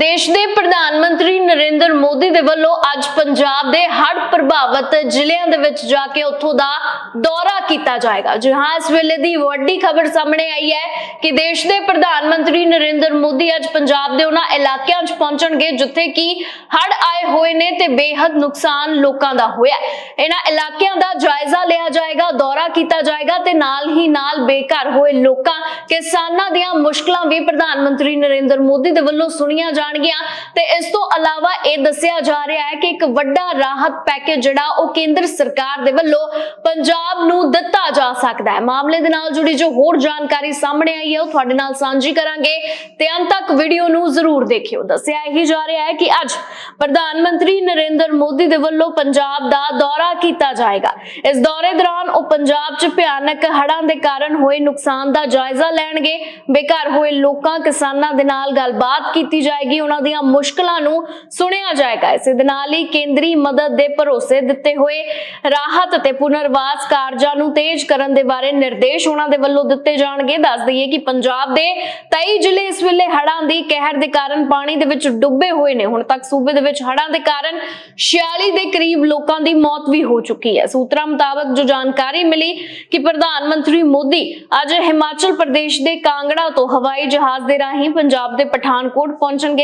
ਦੇਸ਼ ਦੇ ਪ੍ਰਧਾਨ ਮੰਤਰੀ ਨਰਿੰਦਰ ਮੋਦੀ ਦੇ ਵੱਲੋਂ ਅੱਜ ਪੰਜਾਬ ਦੇ ਹੜ੍ਹ ਪ੍ਰਭਾਵਿਤ ਜ਼ਿਲ੍ਹਿਆਂ ਦੇ ਵਿੱਚ ਜਾ ਕੇ ਉੱਥੋਂ ਦਾ ਦੌਰਾ ਕੀਤਾ ਜਾਏਗਾ। ਜੀ ਹਾਂ, ਇਸ ਵੇਲੇ ਦੀ ਵੱਡੀ ਖਬਰ ਸਾਹਮਣੇ ਆਈ ਹੈ ਕਿ ਦੇਸ਼ ਦੇ ਪ੍ਰਧਾਨ ਮੰਤਰੀ ਨਰਿੰਦਰ ਮੋਦੀ ਅੱਜ ਪੰਜਾਬ ਦੇ ਉਹਨਾਂ ਇਲਾਕਿਆਂ 'ਚ ਪਹੁੰਚਣਗੇ ਜਿੱਥੇ ਕਿ ਹੜ੍ਹ ਆਏ ਹੋਏ ਨੇ ਤੇ ਬੇਹੱਦ ਨੁਕਸਾਨ ਲੋਕਾਂ ਦਾ ਹੋਇਆ ਇਹਨਾਂ ਇਲਾਕਿਆਂ ਦਾ ਜਾਇਜ਼ਾ ਲਿਆ ਜਾਏਗਾ, ਦੌਰਾ ਕੀਤਾ ਜਾਏਗਾ ਤੇ ਨਾਲ ਹੀ ਨਾਲ ਬੇਘਰ ਹੋਏ ਲੋਕਾਂ ਕਿਸਾਨਾਂ ਦੀਆਂ ਮੁਸ਼ਕਲਾਂ ਵੀ ਪ੍ਰਧਾਨ ਮੰਤਰੀ ਨਰਿੰਦਰ ਮੋਦੀ ਦੇ ਵੱਲੋਂ ਸੁਣੀਆਂ ਜਾਣਗੀਆਂ। ਤੇ ਇਸ ਤੋਂ ਇਲਾਵਾ ਇਹ ਦੱਸਿਆ ਜਾ ਰਿਹਾ ਹੈ ਕਿ ਇੱਕ ਵੱਡਾ ਰਾਹਤ ਪੈਕੇਜ ਜਿਹੜਾ, ਉਹ ਕੇਂਦਰ ਸਰਕਾਰ ਦੇ ਵੱਲੋਂ ਪੰਜਾਬ ਨੂੰ ਦਿੱਤਾ ਜਾ ਸਕਦਾ ਹੈ। ਮਾਮਲੇ ਦੇ ਨਾਲ ਜੁੜੀ ਜੋ ਹੋਰ ਜਾਣਕਾਰੀ ਸਾਹਮਣੇ ਆਈ ਹੈ, ਉਹ ਤੁਹਾਡੇ ਨਾਲ ਸਾਂਝੀ ਕਰਾਂਗੇ। ਤੇ ਅੰਤ ਤੱਕ ਵੀਡੀਓ ਨੂੰ ਜ਼ਰੂਰ ਦੇਖਿਓ। ਦੱਸਿਆ ਇਹੀ ਜਾ ਰਿਹਾ ਹੈ ਕਿ ਅੱਜ ਪ੍ਰਧਾਨ ਮੰਤਰੀ ਨਰਿੰਦਰ ਮੋਦੀ ਦੇ ਵੱਲੋਂ ਪੰਜਾਬ ਦਾ ਦੌਰਾ ਕੀਤਾ ਜਾਏਗਾ। ਇਸ ਦੌਰੇ ਦੌਰਾਨ ਉਹ ਪੰਜਾਬ 'ਚ ਭਿਆਨਕ ਹੜ੍ਹਾਂ ਦੇ ਕਾਰਨ ਹੋਏ ਨੁਕਸਾਨ ਦਾ ਜਾਇਜ਼ਾ ਲੈਣਗੇ। ਬੇਘਰ ਹੋਏ ਲੋਕਾਂ, ਕਿਸਾਨਾਂ ਦੇ ਨਾਲ ਗੱਲਬਾਤ ਕੀਤੀ ਜਾਏਗੀ। ਉਹਨਾਂ ਦੀਆਂ ਮੁਸ਼ਕਲਾਂ ਨੂੰ ਸੁਣਿਆ ਜਾਏਗਾ। ਇਸੇ ਦੇ ਨਾਲ ਹੀ ਕੇਂਦਰੀ ਮਦਦ ਦੇ ਭਰੋਸੇ ਦਿੱਤੇ ਹੋਏ ਰਾਹਤ ਤੇ ਪੁਨਰਵਾਸ ਕਾਰਜਾਂ ਨੂੰ ਤੇਜ਼ ਕਰਨ ਦੇ ਬਾਰੇ ਨਿਰਦੇਸ਼ ਉਹਨਾਂ ਦੇ ਵੱਲੋਂ ਦਿੱਤੇ ਜਾਣਗੇ। ਦੱਸ ਦਈਏ ਕਿ ਪੰਜਾਬ ਦੇ 23 ਜ਼ਿਲ੍ਹੇ ਇਸ ਵੇਲੇ ਹੜ੍ਹਾਂ ਦੀ ਕਹਿਰ ਦੇ ਕਾਰਨ ਪਾਣੀ ਦੇ ਵਿੱਚ ਡੁੱਬੇ ਹੋਏ ਨੇ। ਹੁਣ ਤੱਕ ਸੂਬੇ ਦੇ ਵਿੱਚ ਹੜ੍ਹਾਂ ਦੇ ਕਾਰਨ 46 ਦੇ ਕਰੀਬ ਲੋਕਾਂ ਦੀ ਮੌਤ ਵੀ ਹੋ ਚੁੱਕੀ ਹੈ। ਸੂਤਰਾਂ ਮੁਤਾਬਕ ਜੋ ਜਾਣਕਾਰੀ ਮਿਲੀ ਕਿ ਪ੍ਰਧਾਨ ਮੰਤਰੀ ਮੋਦੀ ਅੱਜ ਹਿਮਾਚਲ ਪ੍ਰਦੇਸ਼ ਪ੍ਰਦੇਸ਼ ਦੇ ਕਾਂਗੜਾ ਤੋਂ ਹਵਾਈ ਜਹਾਜ਼ ਦੇ ਰਾਹੀਂ ਪੰਜਾਬ ਦੇ ਪਠਾਨਕੋਟ ਪਹੁੰਚਣਗੇ।